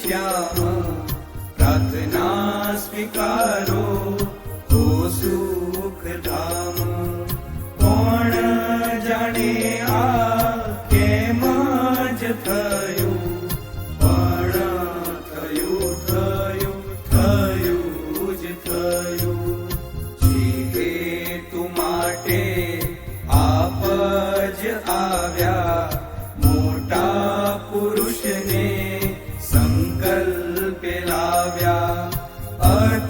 श्याम प्रार्थना स्वीकारो हो सुख धाम कोण जाने आ केम ज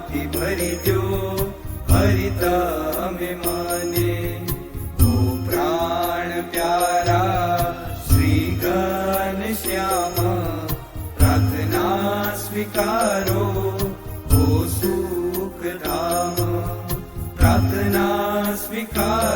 મહિમાથી ભરી દો અમે માને. ઓ પ્રાણ પ્યારા શ્રી ગણ શ્યામ. પ્રાર્થના સ્વીકારો ઓ સુખ ધામ. પ્રાર્થના સ્વીકાર